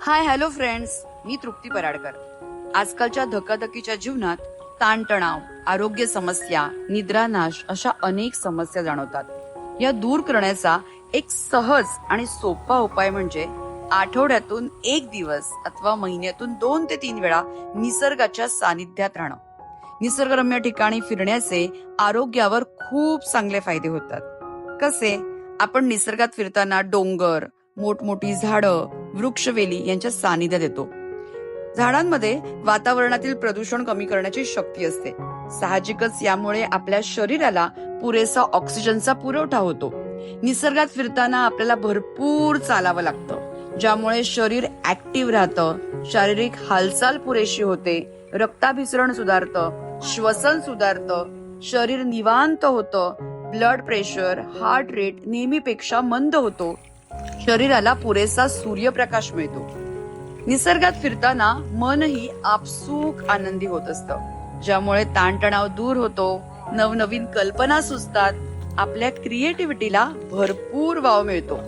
Hi hello friends. मी तृप्ती पराडकर. आजकालच्या धकाधकीच्या जीवनात ताणतणाव आरोग्य समस्या निद्रानाश अशा अनेक समस्या जाणवतात. या दूर करण्याचा एक सहज आणि सोपा उपाय म्हणजे आठवड्यातून एक दिवस अथवा महिन्यातून दोन ते तीन वेळा निसर्गाच्या सानिध्यात राहणं. निसर्गरम्य ठिकाणी फिरण्याचे आरोग्यावर खूप चांगले फायदे होतात. कसे? आपण निसर्गात फिरताना डोंगर मोठमोठी झाडं वृक्षवेली यांच्या सानिध्यात येतो. झाडांमध्ये वातावरणातील प्रदूषण कमी करण्याची शक्ती असते. साहजिकच यामुळे आपल्या शरीराला पुरेसा ऑक्सिजनचा पुरवठा होतो. निसर्गात फिरताना आपल्याला भरपूर चालावं लागतं. ज्यामुळे शरीर ऍक्टिव्ह राहतं शारीरिक हालचाल पुरेशी होते रक्ताभिसरण सुधारतं श्वसन सुधारतं शरीर निवांत होतं ब्लड प्रेशर हार्ट रेट नेहमीपेक्षा मंद होतो. शरीराला पुरेसा सूर्यप्रकाश मिळतो. निसर्गात फिरताना मनही आपसूक आनंदी होत असतं. ज्यामुळे ताणतणाव दूर होतो नवनवीन कल्पना सुचतात आपल्या क्रिएटिव्हिटीला भरपूर वाव मिळतो.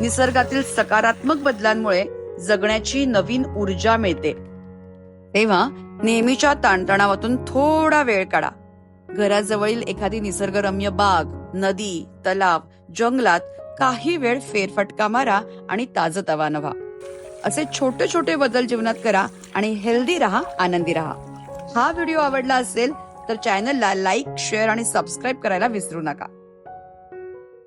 निसर्गातील सकारात्मक बदलांमुळे जगण्याची नवीन ऊर्जा मिळते. तेव्हा नेहमीच्या ताणतणावातून थोडा वेळ काढा. घराजवळील एखादी निसर्गरम्य बाग नदी तलाव जंगलात काही वेळ फेरफटका मारा आणि ताजतवानं व्हा असे छोटे छोटे बदल जीवनात करा आणि हेल्दी राहा आनंदी राहा. हा व्हिडिओ आवडला असेल तर चॅनलला लाईक शेअर आणि सबस्क्राईब करायला विसरू नका.